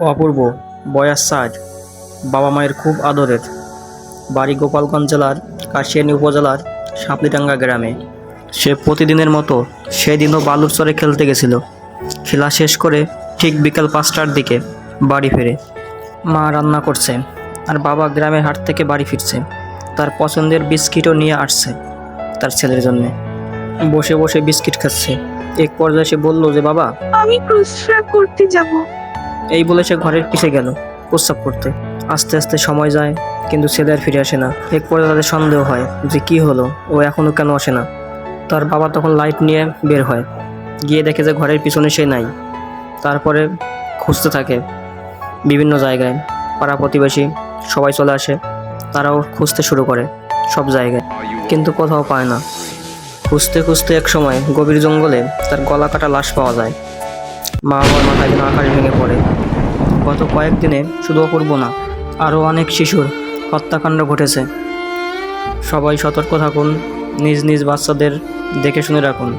অপূর্ব, বয়স ষাট, বাবা মায়ের খুব আদরের। বাড়ি গোপালগঞ্জ জেলার কাশিয়ানী উপজেলার সাপলিডাঙ্গা গ্রামে। সে প্রতিদিনের মতো সেদিনও বালুর চরে খেলতে গেছিল। খেলা শেষ করে ঠিক বিকাল পাঁচটার দিকে বাড়ি ফেরে। মা রান্না করছে আর বাবা গ্রামের হাট থেকে বাড়ি ফিরছে। তার পছন্দের বিস্কিটও নিয়ে আসছে তার ছেলের জন্যে। বসে বসে বিস্কিট খাচ্ছে। এক পর্যায়ে সে বলল যে, বাবা, আমি প্রস্রাব করতে যাব। এই বলে সে ঘরের পিছে গেল প্রস্রাব করতে। আস্তে আস্তে সময় যায়, কিন্তু ছেলে আর ফিরে আসে না। এক পর্যায়ে তাদের সন্দেহ হয় যে কি হলো, ও এখনও কেন আসে না। তার বাবা তখন লাইট নিয়ে বের হয়। গিয়ে দেখে যে ঘরের পিছনে সে নাই। তারপরে খুঁজতে থাকে বিভিন্ন জায়গায়। পাড়া প্রতিবেশী, সবাই চলে আসে। তারাও খুঁজতে শুরু করে সব জায়গায়, কিন্তু কোথাও পায় না। খুঁজতে খুঁজতে এক সময় গভীর জঙ্গলে তার গলা কাটা লাশ পাওয়া যায়। মা বাবার মাথায় যেন আকাশ ভেঙে পড়ে। গত কয়েকদিনে শুধু অপূর্ব না, আরও অনেক শিশুর হত্যাকাণ্ড ঘটেছে। সবাই সতর্ক থাকুন, নিজ নিজ বাচ্চাদের দেখে শুনে রাখুন।